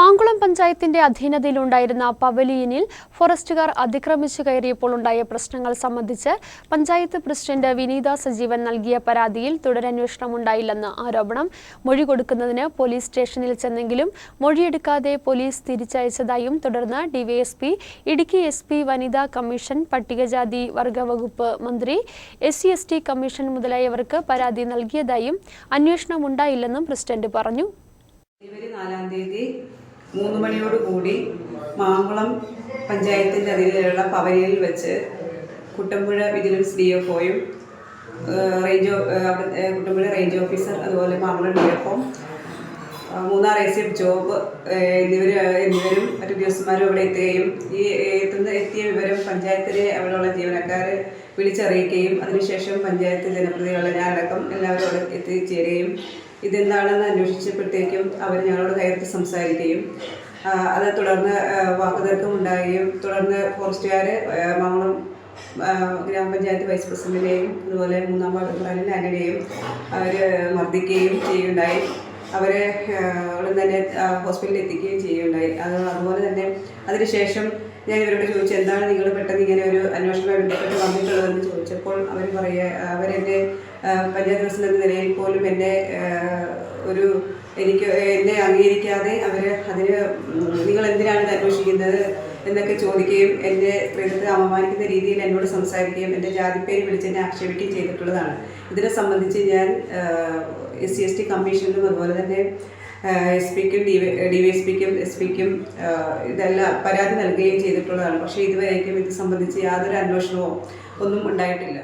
മാങ്കുളം പഞ്ചായത്തിന്റെ അധീനതയിലുണ്ടായിരുന്ന പവലിയനിൽ ഫോറസ്റ്റുകാർ അതിക്രമിച്ചു കയറിയപ്പോൾ ഉണ്ടായ പ്രശ്നങ്ങൾ സംബന്ധിച്ച് പഞ്ചായത്ത് പ്രസിഡന്റ് വിനീത സജീവൻ നൽകിയ പരാതിയിൽ തുടരന്വേഷണം ഉണ്ടായില്ലെന്ന് ആരോപണം. മൊഴി കൊടുക്കുന്നതിന് പോലീസ് സ്റ്റേഷനിൽ ചെന്നെങ്കിലും മൊഴിയെടുക്കാതെ പോലീസ് തിരിച്ചയച്ചതായും തുടർന്ന് ഡിവൈഎസ്പി ഇടുക്കി എസ് പി വനിതാ കമ്മീഷൻ പട്ടികജാതി വർഗവകുപ്പ് മന്ത്രി S C S T commission മുതലായവർക്ക് പരാതി നൽകിയതായും അന്വേഷണം ഉണ്ടായില്ലെന്നും പ്രസിഡന്റ് പറഞ്ഞു. നാലാം തീയതി മൂന്ന് മണിയോട് കൂടി മാങ്കുളം പഞ്ചായത്തിന്റെ അതിലുള്ള പവനിയിൽ വെച്ച് കുട്ടമ്പുഴ വിജിലൻസ് ഡി എഫ് ഒയും റേഞ്ച് അവിടെ കുട്ടമ്പുഴ റേഞ്ച് ഓഫീസർ അതുപോലെ Mankulam D F Munnar A C F Job എന്നിവർ എന്നിവരും മറ്റു ഉദ്യോഗസ്ഥന്മാരും അവിടെ എത്തുകയും ഈ എത്തുന്ന എത്തിയ വിവരം പഞ്ചായത്തിലെ അവിടെയുള്ള ജീവനക്കാർ വിളിച്ചറിയിക്കുകയും അതിനുശേഷം പഞ്ചായത്ത് ജനപ്രതിനിധികളെ ഞാനടക്കം എല്ലാവരും അവിടെ എത്തിച്ചേരുകയും ഇതെന്താണെന്ന് അന്വേഷിച്ചപ്പോഴത്തേക്കും അവർ ഞങ്ങളോട് കയറി സംസാരിക്കുകയും അത് തുടർന്ന് വാക്കുതർക്കം ഉണ്ടാകുകയും തുടർന്ന് ഫോറസ്റ്റുകാർ മംഗളം ഗ്രാമപഞ്ചായത്ത് വൈസ് പ്രസിഡന്റിനെയും അതുപോലെ മൂന്നാം വാർഡ് ആന്റണിയെയും അവർ മർദ്ദിക്കുകയും ചെയ്യുകയുണ്ടായി. അവരെ ഉടൻ തന്നെ ഹോസ്പിറ്റലിൽ എത്തിക്കുകയും ചെയ്യുകയുണ്ടായി. അത് അതുപോലെ തന്നെ അതിനുശേഷം ഞാൻ ഇവരോട് ചോദിച്ചു എന്താണ് നിങ്ങൾ പെട്ടെന്ന് ഇങ്ങനെ ഒരു അന്വേഷണവുമായി ബന്ധപ്പെട്ട് വന്നിട്ടുള്ളതെന്ന് ചോദിച്ചപ്പോൾ അവർ പറയുക അവരെന്റെ പഞ്ചായത്ത് പ്രസിഡന്റ് എന്ന നിലയിൽ പോലും എന്നെ ഒരു എനിക്ക് എന്നെ അംഗീകരിക്കാതെ അവർ അതിന് നിങ്ങൾ എന്തിനാണ് ഇത് അന്വേഷിക്കുന്നത്? എന്നൊക്കെ ചോദിക്കുകയും എന്റെ സ്ത്രീത്വത്തെ അപമാനിക്കുന്ന രീതിയിൽ എന്നോട് സംസാരിക്കുകയും എന്റെ ജാതിപ്പേര് വിളിച്ച് എന്നെ ആക്ഷേപിക്കുകയും ചെയ്തിട്ടുള്ളതാണ്. ഇതിനെ സംബന്ധിച്ച് ഞാൻ എസ് സി എസ് ടി കമ്മീഷനിലും അതുപോലെ തന്നെ എസ് പിക്കും ഡി ഡി വൈ എസ് പിക്കും എസ് പിക്കും ഇതെല്ലാം പരാതി നൽകുകയും ചെയ്തിട്ടുള്ളതാണ്. പക്ഷേ ഇതുവരേക്കും ഇത് സംബന്ധിച്ച് യാതൊരു അന്വേഷണവും ഒന്നും ഉണ്ടായിട്ടില്ല.